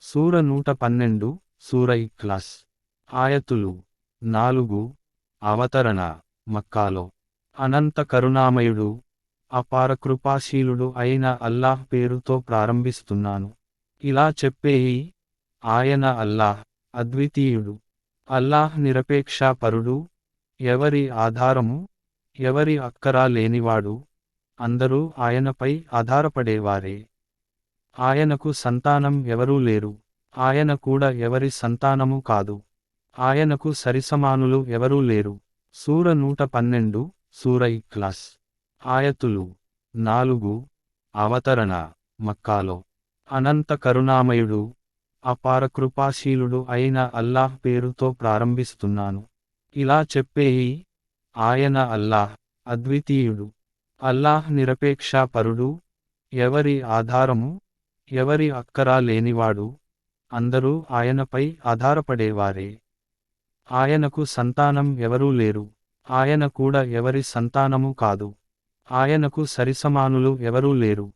సూర నూట పన్నెండు సూర ఇఖ్లాస్. ఆయతులు నాలుగు అవతరణ మక్కాలో. అనంత కరుణామయుడు అపార కృపాశీలుడు అయిన అల్లాహ్ పేరుతో ప్రారంభిస్తున్నాను. ఇలా చెప్పేయి ఆయన అల్లాహ్ అద్వితీయుడు. అల్లాహ్ నిరపేక్షాపరుడు ఎవరి ఆధారము ఎవరి అక్కరా లేనివాడు అందరూ ఆయనపై ఆధారపడేవారే. ఆయనకు సంతానం ఎవరూ లేరు. ఆయన కూడా ఎవరి సంతానము కాదు. ఆయనకు సరిసమానులు ఎవరూ లేరు. సూర నూట పన్నెండు సూర ఇక్లాస్ ఆయతులు. నాలుగు అవతరణ. మక్కాలో. అనంత కరుణామయుడు అపార కృపాశీలుడు అయిన అల్లాహ్ పేరుతో ప్రారంభిస్తున్నాను. ఇలా చెప్పేయి ఆయన అల్లాహ్ అద్వితీయుడు. అల్లాహ్ నిరపేక్షాపరుడు. ఎవరి ఆధారము? ఎవరి అక్కరా లేనివాడు అందరూ ఆయనపై ఆధారపడేవారే. ఆయనకు సంతానం ఎవరూ లేరు. ఆయన కూడా ఎవరి సంతానము కాదు. ఆయనకు సరిసమానులు ఎవరూ లేరు.